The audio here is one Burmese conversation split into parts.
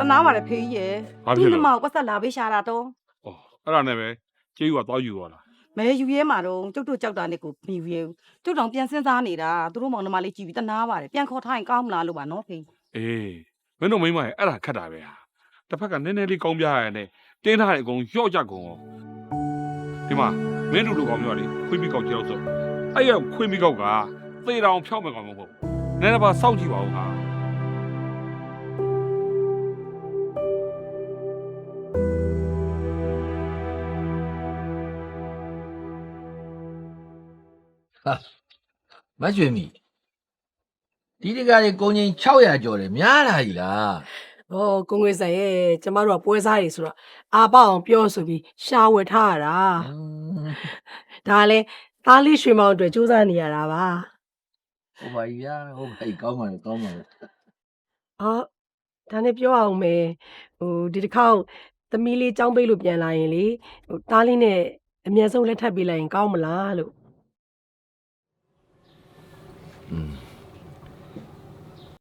တနာပါတယ်ဖေးကြီးရယ်ဘာဖြစ်သူ့လဲနှမကိုပတ်သက်လာပေးရှာတာတော့။အော်အဲ့ဒါနဲ့ပဲကျေးဇူးကသွားယူသွားတာမဲယူရဲမှာတော့ကျုပ်တို့ကြောက်တာနဲ့ကိုမယူရဲဘူးကျုပ်တောင်ပြန်စဉ်းစားနေတာသူတို့မောင်နှမလေးကြည့်ပြီးတနာပါတယ်ပြန်ခေါ်ထားရင်ကောင်းမလားလို့ပါနော်ဖေး။အေးမင်းတို့မိန်းမရဲ့အဲ့ဒါခက်တာပဲဟာ။တစ်ဖက်ကနည်းနည်းလေးကောင်းပြရတဲ့တင်းထားတဲ့အကုန်လျှော့ကြကုန်အောင်။ဒီမှာမင်းတို့လူကောင်မျိုးကလေခွေးမိကောက်ကြောက်စို့။အဲ့ရခွေးမိကောက်ကသေတောင်ဖြောက်မဲ့ကောင်မဟုတ်ဘူး။နည်းနည်းပါစောင့်ကြည့်ပါဦးဟာ မရွှေမီဒီတကားလေးကုန်ချင်း600ကျော်တယ်များလာပြီလား ။အော်ကိုငွေဆိုင်ရဲ့ကျမတို့ကပွဲစားရည်ဆိုတော့အာပအောင်ပြောဆိုပြီးရှာဝယ်ထားရတာ။ဒါလည်းသားလေးရွှေမောင်အတွက်စူးစမ်းနေရတာပါ ဟုတ်ပါပြီဗျာဟုတ်ပါပြီကောင်းပါလေကောင်းပါလေ ။အော်ဒါနဲ့ပြောအောင်မယ်။ဟိုဒီတစ်ခေါက်သမီးလေးចောင်းပေးလို့ပြန်လာရင်လေဟိုသားလေးနဲ့အမြန်ဆုံးလက်ထပ်ပေးလိုက်ရင်ကောင်းမလားလို့ อืม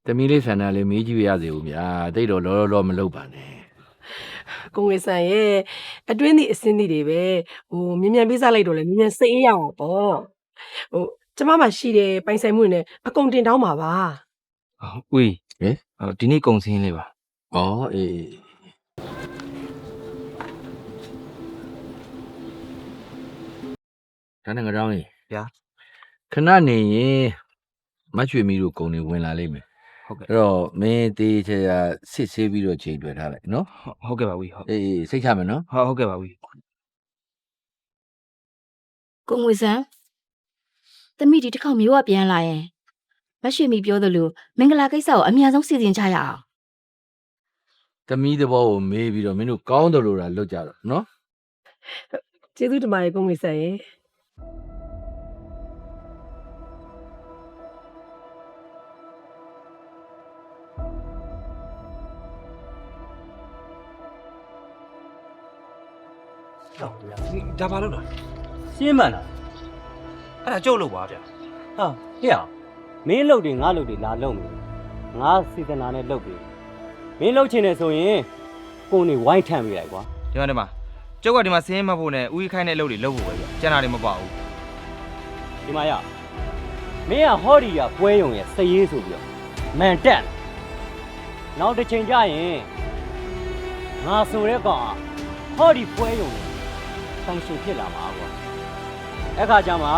တမီးလေးဆန္ဒလေးမေးကြည့်ရစေဦးဗျာတိတ်တော့လောလောလောမလုပ်ပါနဲ့ ကိုငွေဆိုင်ရဲ့အတွင်းသည့်အစင်းသည့်တွေပဲဟိုမြ мян ပေးစားလိုက်တော့လေမြ мян စိတ်အေးရအောင်ပေါ့ဟိုကျမမှရှိတယ်ပိုင်ဆိုင်မှုတွေနဲ့အကုန်တင်တောင်းပါပါ ဟုတ်ဦးဟဲ့ဟိုဒီနေ့ကုံစင်းလေးပါ ဩအေးဒါနဲ့ငါတောင်းကြီး ဗျာ ခဏနေရင် မရွှေမီတို့ကုန်နေဝင်လာလိမ့်မယ်ဟုတ်ကဲ့အဲ့တော့မင်းတေးချာစစ်ဆေးပြီးတော့ချိန်တွေ့ထားလိုက်နော်ဟုတ်ဟုတ်ကဲ့ပါဦးဟုတ်အေးအေးစိတ်ချမယ်နော်ဟုတ်ဟုတ်ကဲ့ပါဦးကိုငွေစံတမိဒီတစ်ခေါက်မျိုးကပြန်လာရင်မရွှေမီပြောသလိုမင်္ဂလာကိစ္စကိုအမြန်ဆုံးစီစဉ်ကြရအောင်တမီးသဘောကိုမေးပြီးတော့မင်းတို့ကောင်းတယ်လို့လာလွတ်ကြတော့နော်ကျေးဇူးတင်ပါတယ်ကိုငွေဆို င်ရဲ့ဒါပါလို့လားရှင်းမှန်လားအဲ့ဒါကြုတ်လို့ပါဗျာဟာဟေ့အောင်မင်းလုပ်တွေငါလုပ်တွေလာလုပ်မယ်ငါစေတနာနဲ့လုပ်ပြီမင်းလုပ်ချင်တယ်ဆိုရင်ကိုယ်နေဝိုင်းထမ်းပြလိုက်ကွာဒီမှာဒီမှာကျုပ်ကဒီမှာစင်းမဖို့နဲ့ဦးကြီးခိုင်းတဲ့အလုပ်တွေလုပ်ဖို့ပဲဗျာကျန်တာတွေမပါဘူးဒီမှာရမင်းကဟောဒီကပွဲရုံရဲ့စရေးဆိုပြီးတော့မန်တက်နောက်တစ်ချိန်ကျရင်ငါဆိုတဲ့ကောင်ကဟောဒီပွဲရုံရဲ့ ဆိုင်ရှင်ဖြစ်လာမှာကွာအဲ့ခါကျမှ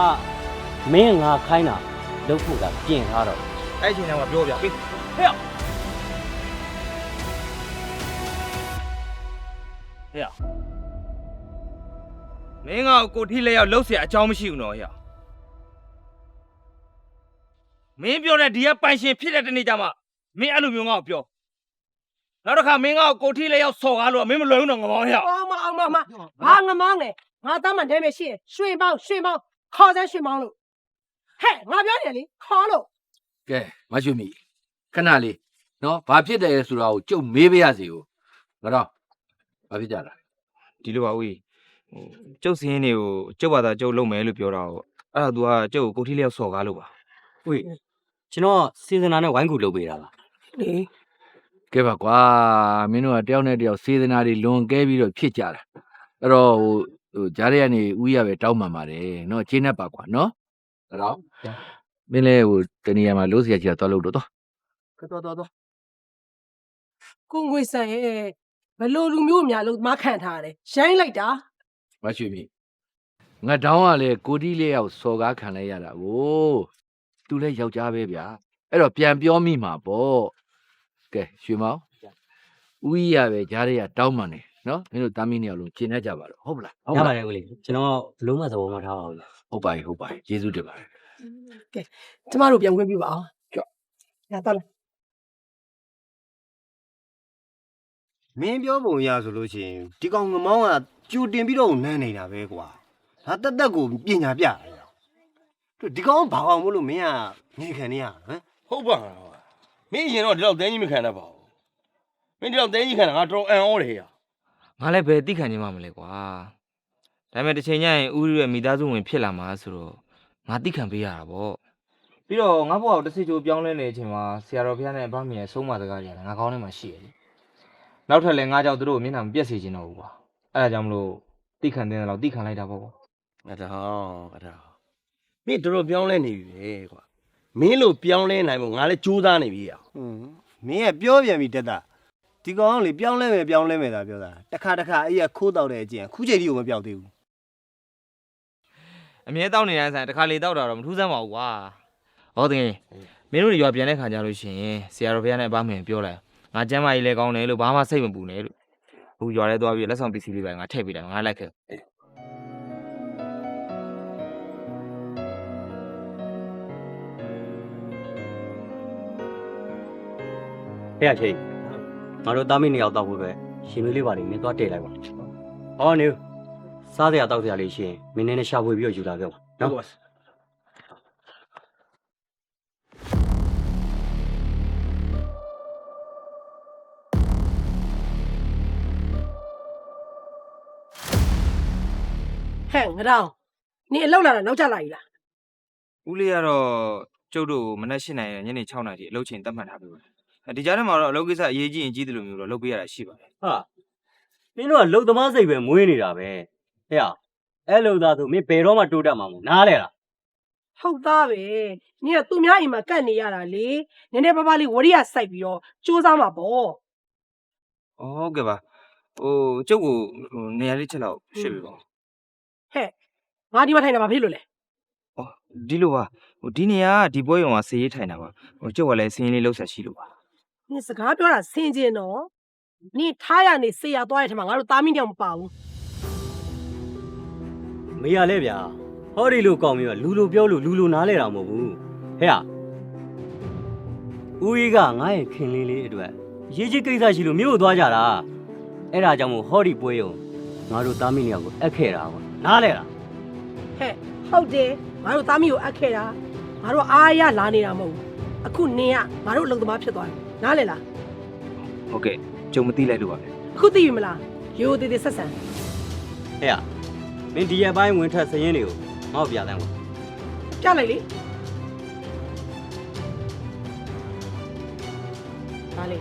မင်းငါခိုင်းတာလုပ်ဖို့ကပြင်ထားတော့ အဲ့ဒီအချိန်ကပြောဗျာပေး ဟဲ့အောင်ဟဲ့အောင် မင်းကကိုထိလက်ရောက်လှုပ်เสียအကြောင်းမရှိဘူးနော်ဟဲ့မင်းပြောတဲ့ဒီကပိုင်ရှင်ဖြစ်တဲ့တနေ့ကျမှမင်းအဲ့လိုမျိုးငါ့ကိုပြော နောက်တစ်ခါမင်းကကိုထိလက်ရောက်စော်ကားလို့မင်းမလွယ်ဘူးနော်ငမောင်းဟဲ့အောင်မအောင်မမဘာငမောင်းလဲငါသားမတဲမရှိရင်ရွှေပေါင်းရွှေပေါင်းခေါ်စမ်းရွှေပေါင်းလို့ဟဲ့ငါပြောတယ်လေခေါ်လို့ကဲမရွှေမီခဏလေးနော်ဘာဖြစ်တယ်ဆိုတော့ကိုကျုပ်မေးပေးရစီကိုငါတော့ဘာဖြစ်ကြလားဒီလိုပါဦးကြီးဟိုကျုပ်စင်းနေကိုကျုပ်ဘာသာကျုပ်လုပ်မယ်လို့ပြောတာကိုအဲ့ဒါ तू ကကျုပ်ကိုကိုထိလက်ရောက်စော်ကားလို့ပါဝေးကျွန်တော်စေစနာနဲ့ဝိုင်းကူလုပ်ပေးတာပါလေ ကဲပါကွာမင်းတို့ကတယောက်နဲ့တယောက်စေတနာတွေလွန်ကဲပြီးတော့ဖြစ်ကြတာအဲ့တော့ဟိုဟိုဂျားရဲကနေဦးရပဲတောင်းပန်ပါတယ်နော်ခြေနဲ့ပါကွာနော်ငါတော့မင်းလည်းဟိုတနေရာမှာလို့เสียချင်တာတော့လို့တော့ကဲတော့တော့တော့ ကိုငွေဆိုင်ရဲ့ဘလို့လူမျိုးများလို့မခံထားရတယ်ရိုင်းလိုက်တာ မရွှေမီငါတောင်းကလည်းကိုတီးလေးယောက်စော်ကားခံလိုက်ရတာကိုသူလည်းယောက်ျားပဲဗျာအဲ့တော့ပြန်ပြောမိမှာပေါ့ ကဲရွှေမောင်ဦးကြီးရပဲဂျားရဲကတောင်းပန်တယ်နော်မင်းတို့တာမီးနေအောင်လို့ရှင်းတတ်ကြပါတော့ဟုတ်ပလားရပါတယ်ကိုလေးကျွန်တော်ဘလုံးမသဘောမထားပါဘူးဟုတ်ပါပြီဟုတ်ပါပြီကျေးဇူးတင်ပါတယ်ကျမတို့ပြန်ခွင့်ပြုပါအောင်ကြောက်ရတော့လားမင်းပြောပုံရဆိုလို့ရှိရင်ဒီကောင်ငမောင်းကကြိုတင်ပြီးတော့နန်းနေတာပဲကွာဒါတက်တက်ကိုပညာပြတယ်ရောတို့ဒီကောင်ကဘာကောင်မလို့မင်းကနေခံနေရဟမ်ဟုတ်ပါလား မင်းအရင်တော့ဒီလောက်တင်းကြီးမခံတတ်ပါဘူးမင်းဒီလောက်တင်းကြီးခံတာငါတော်အံ့ဩတယ်ဟဲ့ငါလည်းဘယ်သိခံနေမှမလဲကွာဒါပေမဲ့တစ်ချိန်ကျရင်ဦးရဲ့မိသားစုဝင်ဖြစ်လာမှာဆိုတော့ငါသိခံပေးရတာပေါ့ပြီးတော့ငါဘဝကိုတစ်စီချိုးပြောင်းလဲနေတဲ့အချိန်မှာဆရာတော်ဘုရားနဲ့အဘမင်းရဲ့ဆုံးမစကားကြီးကလည်းငါကောင်းထဲမှာရှိရလေနောက်ထပ်လည်းငါကြောင့်သူတို့ကိုမျက်နှာမပြက်စေချင်တော့ဘူးကွာအဲ့ဒါကြောင့်မလို့တိခံတဲ့တော့တိခံလိုက်တာပေါ့ကွာငါတော့ငါတော့မင်းတို့ပြောင်းလဲနေပြီပဲကွာ မင်းလို့ပြောင်းလဲနိုင်မို့ငါလည်းကြိုးစားနေပြီရဟွန်းမင်းကပြောပြန်ပြီတက်တာဒီကောင်ကလေပြောင်းလဲမယ်ပြောင်းလဲမယ်သာပြောတာတခါတခါအဲ့ရခိုးတောက်တဲ့အကျင့်ကခုချိန်ထိကိုမပြောက်သေးဘူးအမြဲတောက်နေတဲ့အဆိုင်တစ်ခါလေတောက်တာတော့မထူးဆန်းပါဘူးကွာဟောတကယ်မင်းတို့တွေရွာပြန်တဲ့ခါကြလို့ရှိရင်ဆရာတော်ဘုရားနဲ့အပန်းမင်ပြောလိုက်ငါကျမ်းမာကြီးလဲကောင်းတယ်လို့ဘာမှစိတ်မပူနဲ့လို့အခုရွာထဲသွားပြီးလက်ဆောင်ပစ္စည်းလေးပဲငါထည့်ပေးတယ်ငါလိုက်ခဲ့ ဟဲ့အချိန်ငါတို့တာမီနှစ်ယောက်တောက်ဖို့ပဲရှင်မလေးပါလိမ့်မင်းသွားတည့်လိုက်ပါဟောနေစားစရာတောက်စရာလေးရှင်မင်းနဲ့ရှာဖွေပြီးတော့ယူလာခဲ့ပါနော်ဟဲ့ငါတော့နင်အလောက်လာတာနောက်ကျလာပြီလားဦးလေးကတော့ကျုပ်တို့မနက်၈နာရီနဲ့ညနေ6နာရီအလုပ်ချိန်သတ်မှတ်ထားပြီ။ ဒီကြားထဲမှာတော့အလုပ်ကိစ္စအရေးကြီးရင်ကြီးတယ်လို့မျိုးတော့လုပ်ပေးရတာရှိပါတယ်ဟာမင်းတို့ကလုံသမားစိတ်ပဲမွေးနေတာပဲဟဲ့အဲ့လိုသာဆိုမင်းဘယ်တော့မှတိုးတက်မှာမဟုတ်နားလဲလားဟုတ်သားပဲနင်ကသူများအိမ်မှာကတ်နေရတာလေနည်းနည်းပါးပါးလေးဝရိယစိုက်ပြီးတော့စူးစမ်းမှာပေါ့။အော်ဟုတ်ကဲ့ပါ။ဟိုကျုပ်ကိုဟိုနေရာလေးချက်လောက်ရှင်းပြပါဦးဟဲ့ငါဒီမှာထိုင်တာဘာဖြစ်လို့လဲ။အော်ဒီလိုပါ။ဟိုဒီနေရာကဒီပွဲရုံကစေးရေးထိုင်တာပါ။ဟိုကျုပ်ကလည်းစင်းရေးလေးလှုပ်ဆက်ရှိလို့ပါ နင်စကားပြောတာဆင်ကျင်တော့နင်ထားရနေဆေးရသွားတဲ့ထက်မှာငါတို့သားမင်းတောင်မပါဘူးမေရလဲဗျာဟောဒီလိုကောင်းပြီးတော့လူလိုပြောလို့လူလိုနားလဲတာမဟုတ်ဘူးဟဲ့ဦးကြီးကငါ့ရဲ့ခင်လေးလေးအတွက်ရေးချစ်ကိစ္စရှိလို့မြို့သွားကြတာအဲ့ဒါကြောင့်မို့ဟောဒီပွဲရုံငါတို့တာမီနှစ်ယောက်ကိုအပ်ခဲ့တာပေါ့နားလဲလားဟဲ့ဟုတ်တယ်ငါတို့သားမင်းကိုအပ်ခဲ့တာငါတို့အားရလာနေတာမဟုတ်ဘူးအခုနင်ကငါတို့အလုပ်သမားဖြစ်သွားတယ် နားလဲလား။ဟုတ်ကဲ့ကျုံမသိလိုက်လို့ပါပဲအခုသိပြီမလားရိုးသေးသေးဆက်ဆံဟဲ့မင်းဒီရက်ပိုင်းဝင်ထက်စရင်တွေကိုငါ့ကိုပြတန်းကွာပြလိုက်လေဒါလေ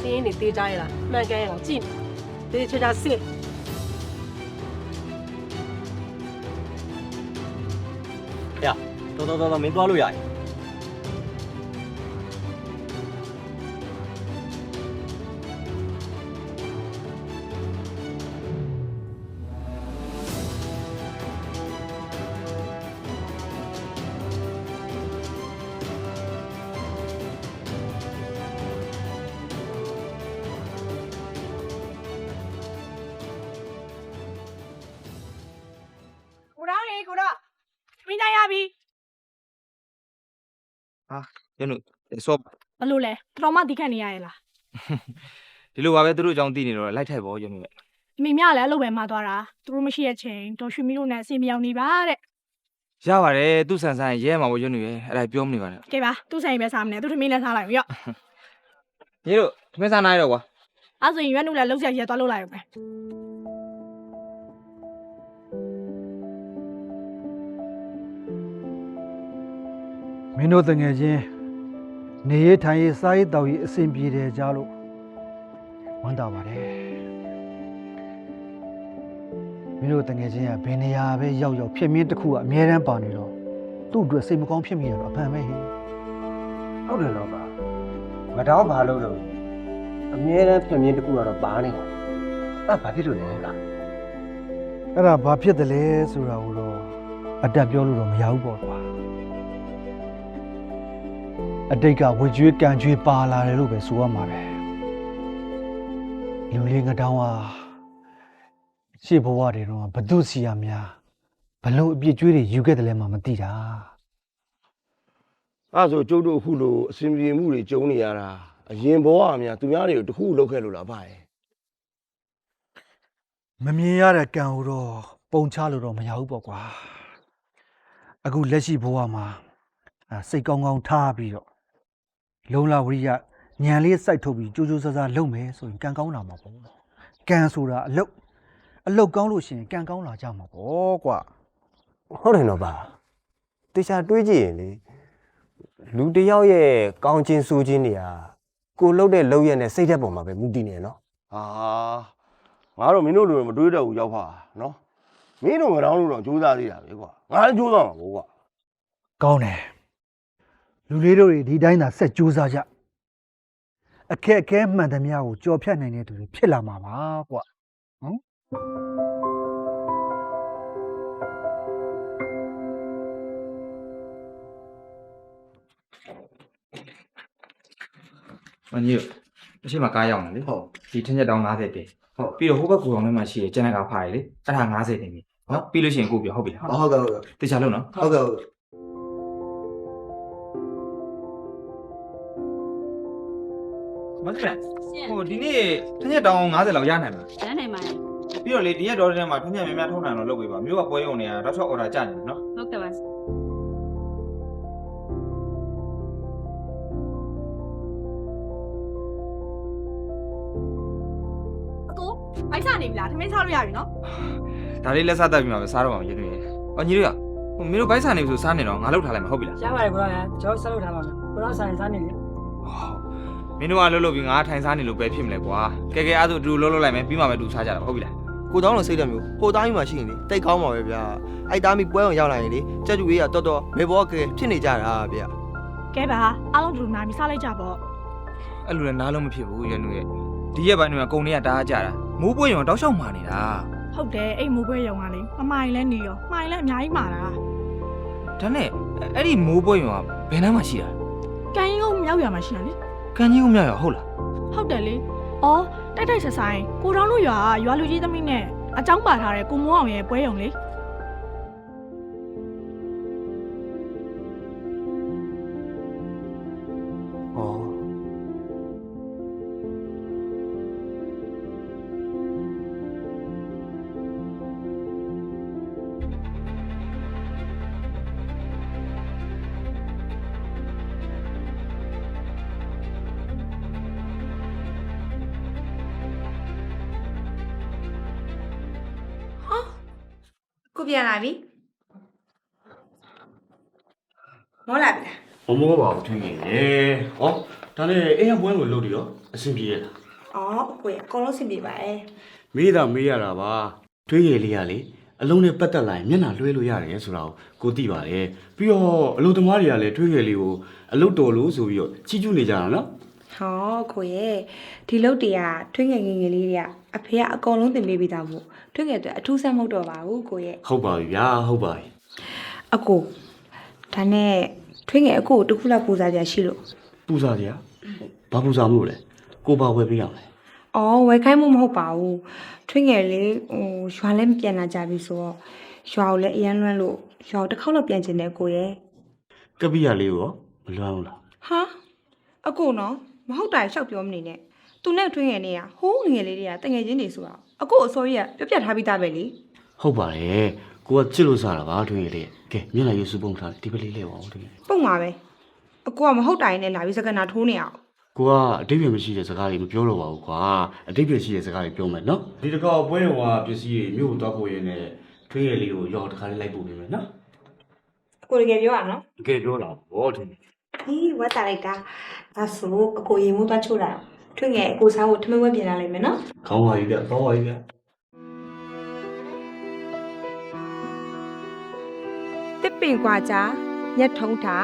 စင်းနေသေးကြရလားမှန်ကန်ရလားကြည့်နေသေးချာချာစစ်တော်တော်တော်တော်မင်းသွားလို့ရတယ် ကျုံတို့ဆော့ဘလို့လဲတော်မဒီခန့်နေရရဲ့လားဒီလိုပါပဲသူတို့အကြောင်းသိနေတော့လိုက်ထိုက်ပါဦးကျုံတို့ရဲ့အမေမြလည်းအလုပ်ပဲမှာသွားတာသူတို့မရှိတဲ့ချိန်တော်ရွှေမီတို့နဲ့အစီမပြောင်နေပါတဲ့။ရပါတယ်သူဆန်ဆန်ရဲမှာပေါ့ကျုံတို့ရဲ့အဲ့ဒါပြောမနေပါနဲ့ကဲပါသူ့ဆိုင်ပဲစားမနေသူထမင်းလည်းစားလိုက်ရော့။ညီတို့ထမင်းစားနိုင်တော့ကွာအဲ့ဆိုရင်ရွက်နုလည်းလှုပ်ဆက်ရက်သွားလှုပ်လိုက်ရုံပဲမင်းတို့တငယ်ချင်း နေရထိုင်ရေးစားရေးတောက်ရေးအဆင်ပြေတယ်ကြားလို့ဝမ်းသာပါတယ်မင်းတို့တငယ်ချင်းကဘယ်နေရာပဲရောက်ရောက်ဖြစ်မင်းတစ်ခုကအမြဲတမ်းပါနေတော့သူ့အတွက်စိတ်မကောင်းဖြစ်မိရတော့အဖန်ပဲဟင်ဟုတ်တယ်တော့ပါမတော်ဘာလို့လို့အမြဲတမ်းပြင်ပြင်းတစ်ခုကတော့ပါနေတာအဲ့ဘာဖြစ်လို့လဲလားအဲ့ဒါဘာဖြစ်တယ်လဲဆိုတာကိုတော့အတက်ပြောလို့တော့မရဘူးပေါ့ကွာ အတိတ်ကဝေကျွေးကန်ကျွေးပါလာတယ်လို့ပဲဆိုရမှာပဲလူလေးငတောင်းဟာရှေ့ဘဝတွေတော့ဘသူစီရများဘလို့အပြစ်ကျွေးတွေယူခဲ့တယ်လဲမှမသိတာအဲ့ဆိုကျုပ်တို့အခုလိုအစဉ်ပြေမှုတွေကြုံနေရတာအရင်ဘဝအများသူများတွေကိုတခုလောက်ခဲ့လို့လားဗျာမမြင်ရတဲ့ကံကိုတော့ပုံချလို့တော့မရဘူးပေါ့ကွာအခုလက်ရှိဘဝမှာအာစိတ်ကောင်းကောင်းထားပြီးတော့ လုံလဝရိယညံလေးစိုက်ထုတ်ပြီးကြိုးကြိုးစားစားလုပ်မယ်ဆိုရင်ကံကောင်းလာမှာပေါ့ကံဆိုတာအလုတ်အလုတ်ကောင်းလို့ရှိရင်ကံကောင်းလာကြမှာပေါ့ကွာဟုတ်တယ်တော့ပါတေချာတွေးကြည့်ရင်လေလူတစ်ယောက်ရဲ့ကောင်းခြင်းဆိုးခြင်းတွေကကိုလှုပ်တဲ့လှုပ်ရက်နဲ့စိတ်ဓာတ်ပေါ်မှာပဲမူတည်နေနော်ဟာငါတော့မင်းတို့လိုမတွေးတော့ဘူးရောက်ဖာနော်မင်းတို့ငါတော့လို့တော့ကြိုးစားသေးတာပဲကွာငါလည်းကြိုးစားမှာပေါ့ကွာကောင်းတယ် လူလေးတို့တွေဒီတိုင်းသာဆက်ကြိုးစားကြအခက်အခဲမှန်သမျှကိုကြော်ဖြတ်နိုင်တဲ့သူတွေဖြစ်လာမှာပါကွာနော်မကြီးအရှိမကားရောက်နေလေဟုတ်ဒီထင်းချက်တောင်း90ပြင်ဟုတ်ပြီးတော့ဟိုဘက်ကူအောင်ထဲမှာရှိရကျန်တဲ့ကဖားရလေအဲ့ဒါ90တင်ပြီနော်ပြီးလို့ရှိရင်ကိုပြောဟုတ်ပြီလားဟုတ်ကဲ့ဟုတ်ကဲ့တေချာလို့နော်ဟုတ်ကဲ့ဟုတ်ကဲ့ မတ်ဆက်ဟိုဒီနေ့ထင်းချက်တောင်း90လောက်ရနိုင်မှာရနိုင်ပါရဲ့ပြီးတော့လေဒီရက်တော်တဲ့မှာထင်းချက်များများထုံးနိုင်တော့လုပ်ပေးပါမြို့ကပွဲရုံနေတာတော့ဆော့အော်ဒါကြနေတယ်နော်ဟုတ်ကဲ့ပါအကိုအိုက်စားနေပြီလားထမင်းစားလို့ရပြီနော်ဒါလေးလက်စားတက်ပြီးမှပဲစားတော့မှာရင်းနေတယ်အော်ညီတို့ရဟိုမင်းတို့ဘိုက်ဆန်နေပြီဆိုစားနေတော့ငါလောက်ထားလိုက်မှာဟုတ်ပြီလားရပါတယ်ကိုရောကျွန်တော်ဆက်လုပ်ထားပါမယ်ကိုရောဆိုင်စားနေလေ မင်းတို့ကလှုပ်လှုပ်ပြီးငါထိုင်စားနေလို့ပဲဖြစ်မလဲကွာကဲကဲအဲ့ဒါဆိုအတူလှုပ်လှုပ်လိုက်မယ်ပြီးမှပဲတူစားကြတာဟုတ်ပြီလားကိုတောင်းလို့စိတ်တယ်မျိုးဟိုသားကြီးမှရှိရင်လေတိတ်ကောင်းပါပဲဗျာအဲ့သားမိပွဲအောင်ရောက်လာရင်လေကြက်တူကြီးကတော်တော်မေဘောကဲဖြစ်နေကြတာဗျာကဲပါအားလုံးတို့နာမီစားလိုက်ကြပေါ့အဲ့လိုလည်းနားလုံးမဖြစ်ဘူးရန်သူရဲ့ဒီရက်ပိုင်းတွေကကုံတွေကတားကြတာမိုးပွင့်ရောတောက်လျှောက်မာနေတာဟုတ်တယ်အိမ်မိုးပွဲရုံကလေမမိုင်လဲနေရောမိုင်လဲအများကြီးမာတာဒါနဲ့အဲ့ဒီမိုးပွင့်ရောဘယ်နှမ်းမှရှိတာကန်ရင်ကုန်မြောက်ရမှာရှိရလေ ကန်ကြီးကမြောက်ရောဟုတ်လားဟုတ်တယ်လေအော်တိုက်တိုက်ဆက်ဆိုင်ကိုတောင်းတို့ရွာရွာလူကြီးသမီးနဲ့အကြောင်းပါထားတဲ့ကိုမိုးအောင်ရဲ့ပွဲရုံလေ ပြန်လာပြီမောလာပြီလားမမောပါဘူးထင်ခဲ့ရေဟောဒါနဲ့အိမ်ကပွဲကိုလုပ်ပြီးတော့အဆင်ပြေရလားအော်အကိုရအကုန်လုံးဆင်ပြေပါရဲ့မေးတာမေးရတာပါတွေးရလေးရလေအလုံးနဲ့ပတ်သက်လာရင်မျက်နှာလွှဲလို့ရတယ်ဆိုတာကိုကိုသိပါတယ်ပြီးတော့အလုပ်သမားတွေကလည်းတွေးရလေးကိုအလုပ်တော်လို့ဆိုပြီးတော့ချီးကျူးနေကြတာနော်ဟောကိုရဒီလုတ်တရထွင်းငယ်ငယ်ငယ်လေးတွေက အဖေကအကုန်လုံးတင်ပေးပြီးသားမို့ထွင်းငယ်တွေအထူးဆန်းမဟုတ်တော့ပါဘူးကိုရဟုတ်ပါပြီဗျာဟုတ်ပါပြီအကိုဒါနဲ့ထွင်းငယ်အကိုကိုတစ်ခုလောက်ပူစားကြရှိလို့ပူစားကြဘာပူစားမှုလဲကိုပါဝယ်ပေးအောင်လဲအော်ဝယ်ခိုင်းမှုမဟုတ်ပါဘူးထွင်းငယ်လေးဟိုရွာလည်းမပြန်လာကြပြီဆိုတော့ရွာကိုလည်းအရန်လွမ်းလို့ရွာကိုတစ်ခေါက်လောက်ပြန်ကျင်တယ်ကိုရကပ္ပိယလေးကိုရောမလွမ်းဘူးလားဟာအကိုနော်မဟုတ်တာရှောက်ပြောမနေနဲ့ သူနဲ့ထွင်းငယ်လေးကဟိုးငယ်လေးတွေကတငယ်ချင်းတွေဆိုတော့အကိုအစိုးရပြပြထားပြီးသားပဲလေဟုတ်ပါတယ်ကိုကချစ်လို့စားတာပါတွေးရလေးကဲမျက်နှာရေးစုပုံထားဒီပလေးလေးပါဦးတကယ်ပုံမှာပဲအကိုကမဟုတ်တာရင်လည်းလာပြီးစကနာထိုးနေအောင်ကိုကအတိတ်ပြမရှိတဲ့စကားတွေမပြောတော့ပါဘူးကွာအတိတ်ပြရှိတဲ့စကားတွေပြောမယ်နော်ဒီတကောက်ပွဲတော်ကပစ္စည်းတွေမြို့ကိုတောက်ဖို့ရင်းနဲ့ထွေးရလေးကိုရောတခါလေးလိုက်ပို့ပေးမယ်နော်အကိုတကယ်ပြောရနော်တကယ်ပြောတာဘောတင်ဟေးဝတ်တာလိုက်တာဒါဆိုအကိုရေမိုးသွားချိုးလာ ထွင်းငယ်အကိုစားဖို့ထမင်းဝဲပြင်လာလိမ့်မယ်နော်ခေါင်းပါကြီးပြခေါင်းပါကြီးပြတစ်ပင်ကွာကြညက်ထုံးတာ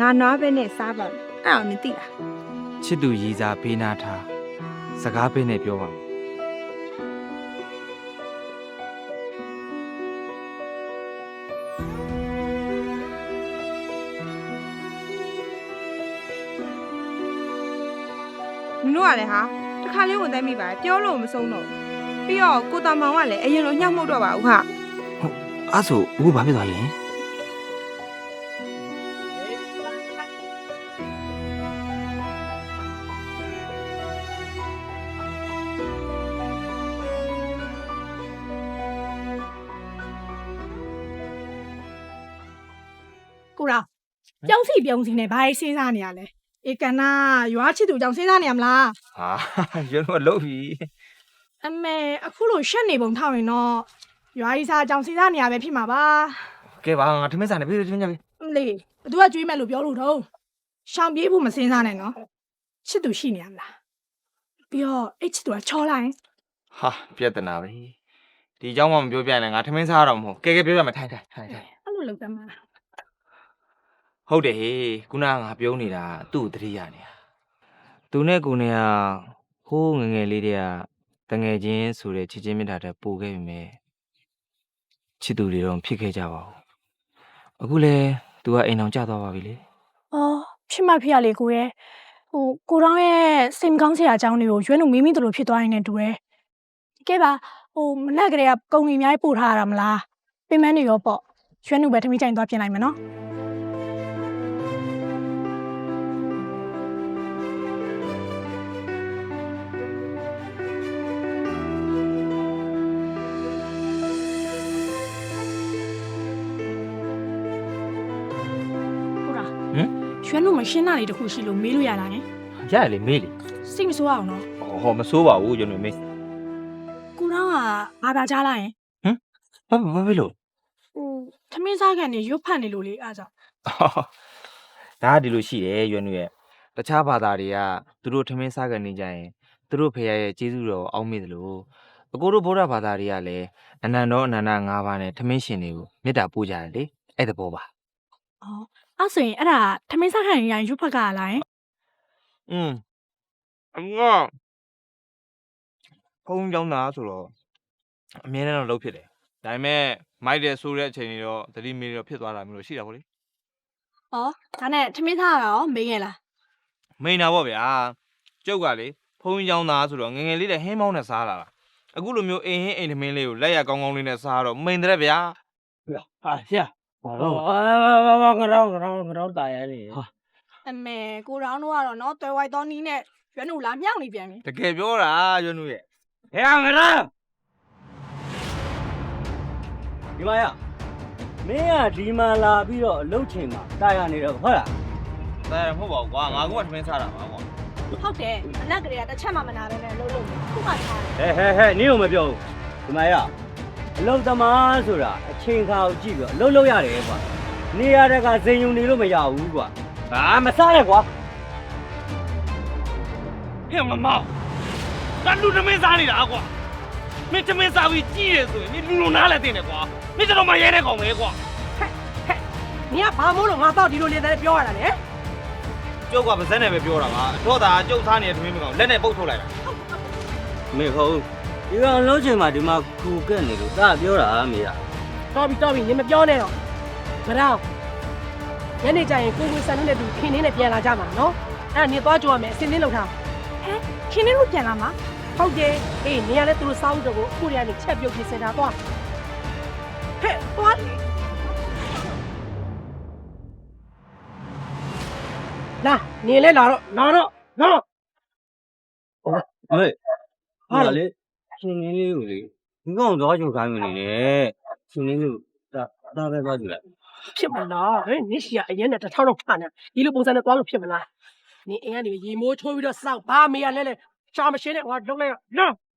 ငါနွားပဲနဲ့စားပါမယ်အဲ့အောင်နင်သိလားချစ်သူရည်စားပေးနာထားစကားပေးနဲ့ပြောပါမယ် တို့ကလည်းဟာတခါလေးဝင်သိမ်းမိပါပြောလို့မဆုံးတော့ဘူးပြီးတော့ကိုတာမောင်ကလည်းအရင်လိုညှောက်မှုတ်တော့ပါဘူးဟာအဲ့ဆိုအခုဘာဖြစ်သွားရင်ကိုရာပြောင်းစီပြောင်းစီနဲ့ဘာရေးစဉ်းစားနေရလဲ ဧကနာရွာချစ်သူကြောင့်စဉ်းစားနေရမလားဟာရန်တော့လုပ်ပြီအမေအခုလိုရှက်နေပုံထောက်ရင်တော့ရွာကြီးစားကြောင့်စဉ်းစားနေရပဲဖြစ်မှာပါကဲပါငါထမင်းစားနေပြီထမင်းကြပြီအမလေးဘသူကကြွေးမဲ့လို့ပြောလို့တော့ရှောင်ပြေးဖို့မစဉ်းစားနဲ့နော်ချစ်သူရှိနေရမလားပြီးတော့အဲ့ချစ်သူကချောလိုက်ဟာပြဿနာပဲဒီအကြောင်းမှမပြောပြရင်လည်းငါထမင်းစားရတော့မဟုတ်ကဲကဲပြောပြမယ်ထိုင်ထိုင်ထိုင်ထိုင်အဲ့လိုလုပ်တယ်မှာ ဟုတ်တယ်ဟေးခုနကငါပြောနေတာသူ့ကိုတတိယနေတာသူနဲ့ကိုနဲ့ကဟိုးငယ်ငယ်လေးတည်းကတငယ်ချင်းဆိုတဲ့ချစ်ချင်းမြတ်တာတဲ့ပို့ခဲ့ပြီမဲ့ချစ်သူတွေတော့မဖြစ်ခဲ့ကြပါဘူးအခုလဲ तू ကအိမ်အောင်ကျသွားပါပြီလေအော်ဖြစ်မှဖြစ်ရလေကိုရဲ့ဟိုကိုတောင်းရဲ့စိတ်မကောင်းစရာအကြောင်းတွေကိုရွေးလို့မင်းမင်းတို့လိုဖြစ်သွားရင်လည်းတူတယ်ကဲပါဟိုမလက်ကလေးကကုံကြီးအများကြီးပို့ထားရတာမလားပင်မနေရောပေါ့ရွှဲနှုတ်ပဲထမင်းကြိုင်သွားပြင်လိုက်မယ်နော် ရွှဲနှုတ်မရှင်းတာလေးတစ်ခုရှိလို့မေးလို့ရတာနဲ့ရရလေမေးလေစိတ်မဆိုးအောင်နော်ဟောမစိုးပါဘူးကျွန်တော်မေးကိုတောင်းကဘာသာကြားလိုက်ရင်ဘာဘာဖြစ်လို့ဟိုထမင်းစားကန်နေရွတ်ဖတ်နေလို့လေအားကြောင့်ဒါကဒီလိုရှိတယ်ရွံ့ရွံ့ရဲ့တခြားဘာသာတွေကသူတို့ထမင်းစားကနေကြရင်သူတို့ဖေရရဲ့ကျေးဇူးတော်ကိုအောက်မေ့တယ်လို့အကိုတို့ဗုဒ္ဓဘာသာတွေကလည်းအနန္တောအနန္တ၅ပါးနဲ့ထမင်းရှင်တွေကိုမေတ္တာပို့ကြတယ်လေအဲ့တဘောပါအော် အဲ့ဆိုရင်အဲ့ဒါထမင်းစားကန်နေရင်ရွတ်ဖတ်ကလာရင်อืมအငါဖုံးကြောင်းသားဆိုတော့အမြဲတမ်းတော့လှုပ်ဖြစ်တယ်ဒါပေမဲ့မိုက်တယ်ဆိုတဲ့အချိန်တွေတော့သတိမေးတော့ဖြစ်သွားတာမျိုးလို့ရှိတာပေါ့လေ။အော်ဒါနဲ့ထမင်းစားရတော့မေးငယ်လားမိန်တာပေါ့ဗျာကျုပ်ကလေဖုံးကြောင်းသားဆိုတော့ငယ်ငယ်လေးနဲ့ဟင်းမောင်းနဲ့စားလာတာအခုလိုမျိုးအိမ်ဟင်းအိမ်သမင်းလေးကိုလက်ရကောင်းကောင်းလေးနဲ့စားတော့မိန်တဲ့ဗျာဟာဆရာ ဘာလို့ဘာဘာကတော့ကတော့ကတော့တာရနေ။အမေကိုရောင်းတော့ကတော့နော်တွယ်ဝိုက်တော့နီးနဲ့ရွှဲနှုတ်လာမြောက်နေပြန်ပြီတကယ်ပြောတာရွံ့နုရဲ့ဟဲ့အောင်ကတော့ဒီမရမင်းကဒီမှာလာပြီးတော့အလုပ်ချိန်မှာတာရနေတော့ဟုတ်လားဒါရမဟုတ်ပါဘူးကွာငါကထမင်းစားတာပါကွာ။ဟုတ်တယ်အနက်ကလေးကတစ်ချက်မှမနာဘဲနဲ့လုံးလုံးခုမှထားတယ်ဟဲ့ဟဲ့ဟဲ့နင်းကိုမပြောဘူးဒီမရ အလုပ်သမားဆိုတာအချိန်ခါကိုကြည့်ပြီးတော့အလုပ်လုပ်ရတယ်ကွာနေရတဲ့ကဇင်ယုံနေလို့မရဘူးကွာဘာမစားနဲ့ကွာဟဲ့မမောင်ဒါလူသမင်းစားနေတာကွာမင်းသမင်းစားပြီးကြီးတယ်ဆိုရင်မင်းလူလူနားလည်းတင်တယ်ကွာမင်းကျွန်တော်မရဲတဲ့ကောင်ပဲကွာ။နင်ကဘာမို့လို့ငါတော့ဒီလိုလေးတဲ့ပြောရတာလဲကျုပ်ကပါဇက်နဲ့ပဲပြောတာပါတော့ဒါကျုပ်စားနေတဲ့ထမင်းမကောင်လက်နဲ့ပုတ်ထုတ်လိုက်တာမေဟုတ် ဒီကောင်လုံးချိန်မှာဒီမှာခူကက်နေလို့ဒါပြောတာမေးတာ။တော်ပြီတော်ပြီနင်မပြောနဲ့တော့။ကြတော့ညနေကျရင်ကိုကိုဆန်နဲ့တူခင်းနေနဲ့ပြန်လာကြမှာနော်။အဲ့ဒါနင်သွားကြွရမယ်အစင်းင်းလောက်ထား။ဟဲခင်းနေလို့ပြန်လာမှာ။ဟုတ်တယ်။အေးနင်ကလည်းသူတို့စားဦးတော့ကိုအခုတည်းကနေချက်ပြုတ်ပြင်စင်တာသွား။ဟဲ့သွားလေ။လာနင်လည်းလာတော့လာတော့လာတော့ဟေးဟာလေ ရှင်ငင်းလေးကိုလေဒီကောင်သွားကြိုခိုင်းမနေနဲ့ရှင်ငင်းလေးကိုဒါဒါပဲသွားကြည့်လိုက်ဖြစ်မလားဟဲ့နင်ရှိရအရင်နဲ့တစ်ထောက်တော့ခါနေဒီလိုပုံစံနဲ့သွားလို့ဖြစ်မလားနင်အိမ်ကနေရေမိုးထိုးပြီးတော့စောက်ဘာမေးရလဲလဲရှာမရှင်းနဲ့ငါလုံးလိုက်ရလာဟော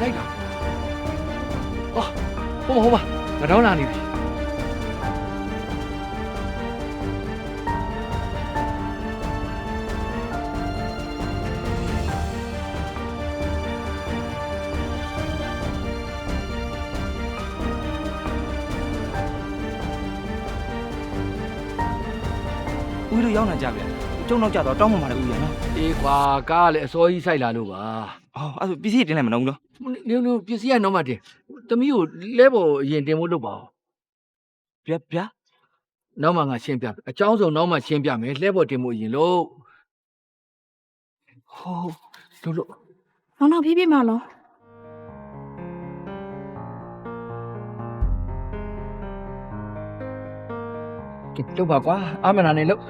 လိုက်တာဟာဟုတ်ပါဟုတ်ပါငါတော့လာနေပြီဦးတို့ရောက်နေကြဗျာကျုံတော့ကြတော့တောင်းမှမှာလည်းဦးရနော်အေးကွာကားကလည်းအစောကြီးစိုက်လာလို့ပါအော်အဲ့ဒါပစ္စည်းတင်လိုက်မနော်ဦးလို့ နင်တို့ပစ္စည်းကနောက်မှတင်သမီးကိုလဲပေါ်အရင်တင်ဖို့လုပ်ပါဦးဗျာဗျာနောက်မှငါရှင်းပြအကြောင်းဆုံးနောက်မှရှင်းပြမယ်လဲပေါ်တင်ဖို့အရင်လို့ဟောလို့လို့နောက်နောက်ဖြည်းဖြည်းမှလောကဲလုပ်ပါကွာအမနာနဲ့လုပ်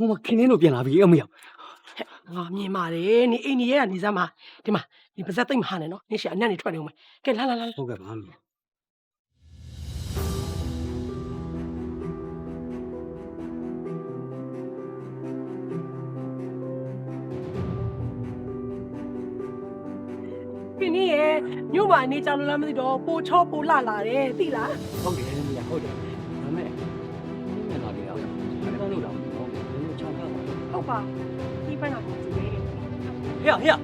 ဟိုဟိုမခင်းနေလို့ပြန်လာပြီအမေရောငါမြင်ပါတယ်နေအိမ်ကြီးရဲ့ကနေစမ်းမှာဒီမှာဒီပါဇက်သိမ့်မဟာနဲ့နော်နေရှာအနက်နေထွက်နေဦးမယ်ကဲလာလာလာလာဟုတ်ကဲ့ပါအမေခင်းနေရဲ့ညို့မှာနေကြလို့လားမသိတော့ပိုချောပိုလာလာတယ်သိလားဟုတ်တယ်အမေရဟုတ်တယ် ဟုတ်ပါဒီပန်းတော့ကြည့်တယ်ဟေ့ဟေ့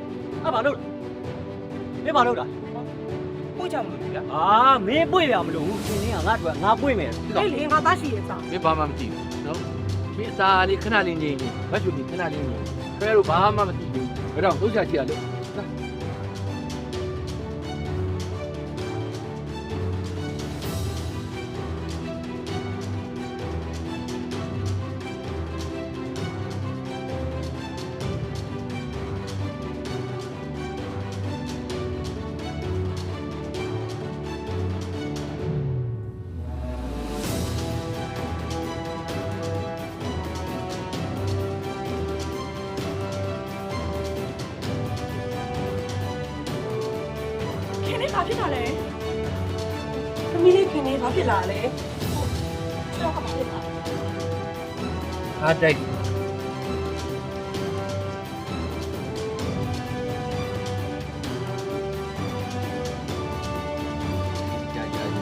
အဘာလို့လဲဘာလို့လဲကိုချမလို့ဗျာအာမင်းပွေ့ရမလို့ခင်းနေကငါတို့ငါပွေ့မယ်ဟဲ့လေငါသားရှိရဲ့စားမင်းဘာမှမသိဘူးနော်မင်းအစာလေးခဏလေးငြိမ်နေမရွှေလေးခဏလေးငြိမ်ဖဲတော့ဘာမှမသိဘူးဘယ်တော့လှုပ်ရှားကြည့်ရလို့ ဖြစ်တာလဲသမီးလေးခင်းနေဘာဖြစ်လာလဲတော့ဘာဖြစ်လာအားတိုက်ကြာကြာဒီ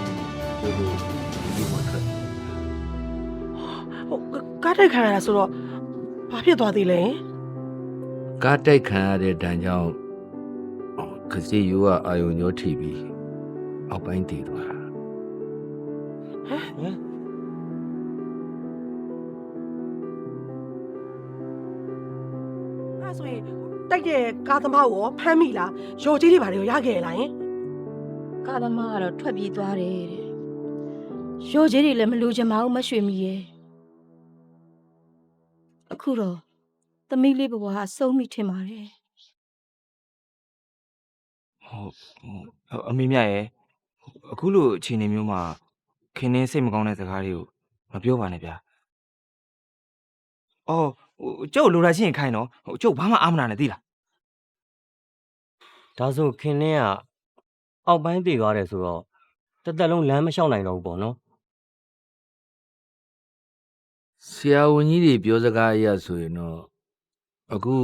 လိုဒီမှာခက်ဟုတ်ကားတိုက်ခံရတာဆိုတော့ဘာဖြစ်သွားသေးလဲကားတိုက်ခံရတဲ့တန်ကြောင့် ခစီယူကအာယုံညောထိပြီးအောက်ပိုင်းတည်သွားတာအဲ့ဆိုရင်တိုက်တဲ့ကားသမားကိုရောဖမ်းမိလားရော်ကြီးတွေဘာတွေရောရခဲ့လားယင်ကာသမားကတော့ထွက်ပြေးသွားတယ်တဲ့ရောကြီးတွေလည်းမလိုချင်ပါဘူးမရွှေမီရဲ့အခုတော့သမီးလေးဘဝဟာဆုံးမိထင်ပါတယ် ဟုတ်ဟုတ်အမေမြရဲ့အခုလိုအခြေအနေမျိုးမှာခင်းနေစိတ်မကောင်းတဲ့စကားတွေကိုမပြောပါနဲ့ဗျာအော်ဟိုကျုပ်လိုတာရှိရင်ခိုင်းတော့ဟိုကျုပ်ဘာမှအားမနာနဲ့သိလားဒါဆိုခင်းနေကအောက်ပိုင်းတည်သွားတယ်ဆိုတော့တစ်သက်လုံးလမ်းမလျှောက်နိုင်တော့ဘူးပေါ့နော်ဆရာဝန်ကြီးတွေပြောစကားအရဆိုရင်တော့အခု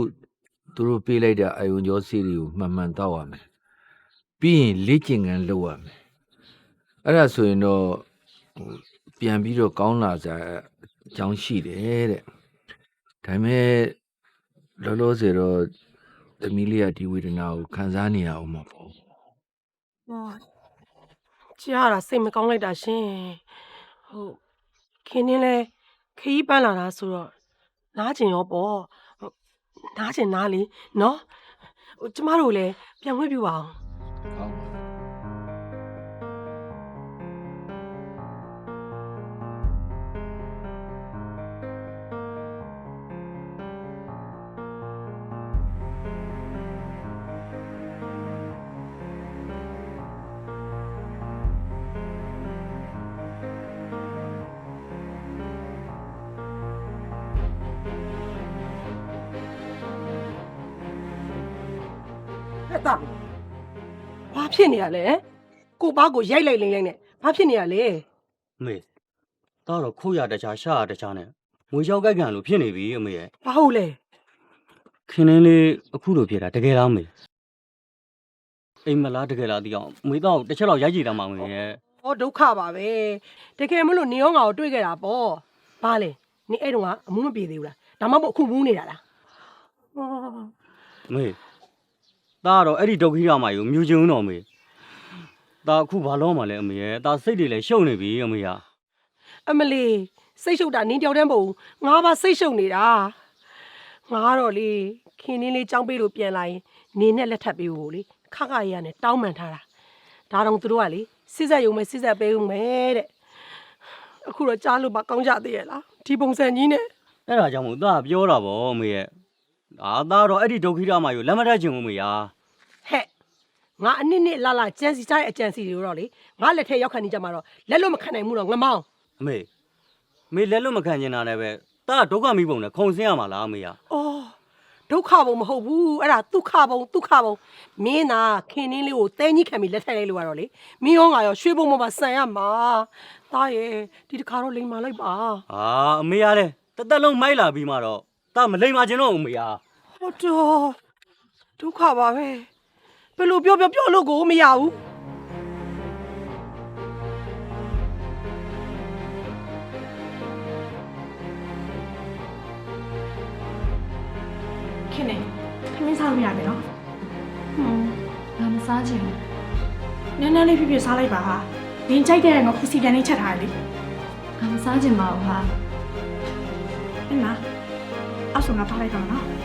သူတို့ပေးလိုက်တဲ့အာယုံကြောဆေးတွေကိုမှန်မှန်တောက်ရမယ် ပြီးရင်လေ့ကျင့်ခန်းလုပ်ရမယ်အဲ့ဒါဆိုရင်တော့ဟိုပြန်ပြီးတော့ကောင်းလာကြအကြောင်းရှိတယ်တဲ့ဒါပေမဲ့လောလောဆယ်တော့သမီးလေးကဒီဝေဒနာကိုခံစားနေရအောင်မှာပေါ့ဟောကြားရတာစိတ်မကောင်းလိုက်တာရှင်ဟုတ်ခင်းနေလဲခရီးပန်းလာတာဆိုတော့နားကျင်ရောပေါ့ဟုတ်နားကျင်နားလေနော်ဟိုကျမတို့လည်းပြန်ခွင့်ပြုပါအောင် ဟဲ့တာဘာဖြစ်နေရလဲကိုပါကိုရိုက်လိုက်လိမ့်လိုက်နဲ့ဘာဖြစ်နေရလဲအမေဒါတော့ခိုးရတခြားရှာရတခြားနဲ့ငွေရောက်ကြိုက်ကန်လို့ဖြစ်နေပြီအမေရဲ့ဘာဟုတ်လဲခင်းနေလေးအခုလိုဖြစ်တာတကယ်လားအမေအိမ်မလားတကယ်လားဒီအောင်အမေတော့တစ်ချက်တော့ရိုက်ကြည့်တာမှအမေရဲ့ဟောဒုက္ခပါပဲတကယ်မလို့နေရောငါကိုတွေ့ခဲ့တာပေါ့ဘာလဲနေအဲ့တုန်းကအမှုမပြေသေးဘူးလားဒါမှမဟုတ်အခုမူးနေတာလားဟောအမေ ဒါကတော့အဲ့ဒီဒုက္ခိရမကြီးကိုမြူချင်ဦးတော့အမေဒါအခုဘာလို့မှလဲအမေရဲ့ဒါစိတ်တွေလည်းရှုပ်နေပြီအမေကအမလီစိတ်ရှုပ်တာနင်းတယောက်တည်းမဟုတ်ဘူးငါပါစိတ်ရှုပ်နေတာငါကတော့လေခင်းင်းလေးចောင်းပေးလို့ပြန်လာရင်နေနဲ့လက်ထပ်ပေးဖို့လေခခရရနဲ့တောင်းပန်ထားတာဒါတော့သူတို့ကလေစစ်ဆက်ရုံပဲစစ်ဆက်ပေးဦးမယ်တဲ့အခုတော့ကြားလို့မကောင်းကြသေးရဲ့လားဒီပုံစံကြီးနဲ့အဲ့ဒါကြောင့်မို့ဒါကပြောတာဗောအမေရဲ့ ဒါဒါတော့အဲ့ဒီဒုက္ခိရမကြီးကိုလက်မထက်ချင်ဘူးအမေရာဟဲ့ငါအနစ်နစ်လာလာကြံစီထားတဲ့အကြံစီတွေတော့လေငါလက်ထက်ရောက်ခံနေကြမှာတော့လက်လို့မခံနိုင်ဘူးတော့ငမောင်းအမေအမေလက်လွတ်မခံချင်တာလည်းပဲတတာဒုက္ခမိပုံနဲ့ခုံဆင်းရမှာလားအမေကအော်ဒုက္ခဘုံမဟုတ်ဘူးအဲ့ဒါဒုက္ခဘုံဒုက္ခဘုံမင်းသာခင်နှင်းလေးကိုတဲကြီးခံပြီးလက်ထပ်လိုက်လို့ရတော့လေမင်းရောငါရောရွှေဘုံပေါ်မှာဆန်ရမှာတားရဲ့ဒီတစ်ခါတော့လိမ်မာလိုက်ပါအာအမေကလည်းတသက်လုံးမိုက်လာပြီးမှတော့တာမလိမ္မာခြင်းတော့အမေက ဟုတ်တော့ဒုက္ခပါပဲဘယ်လိုပြောပြောပြောလို့ကိုမရဘူးခင်နေခမင်းစားလို့ရပြီနော်ဟွန်းငါမစားချင်ဘူးနည်းနည်းလေးဖြည်းဖြည်းစားလိုက်ပါဟာနင်ကြိုက်တဲ့ငါခုစီပြန်လေးချက်ထားတယ်လေငါမစားချင်ပါဘူးဟာအင်းမအဆုငါထားလိုက်တော့နော်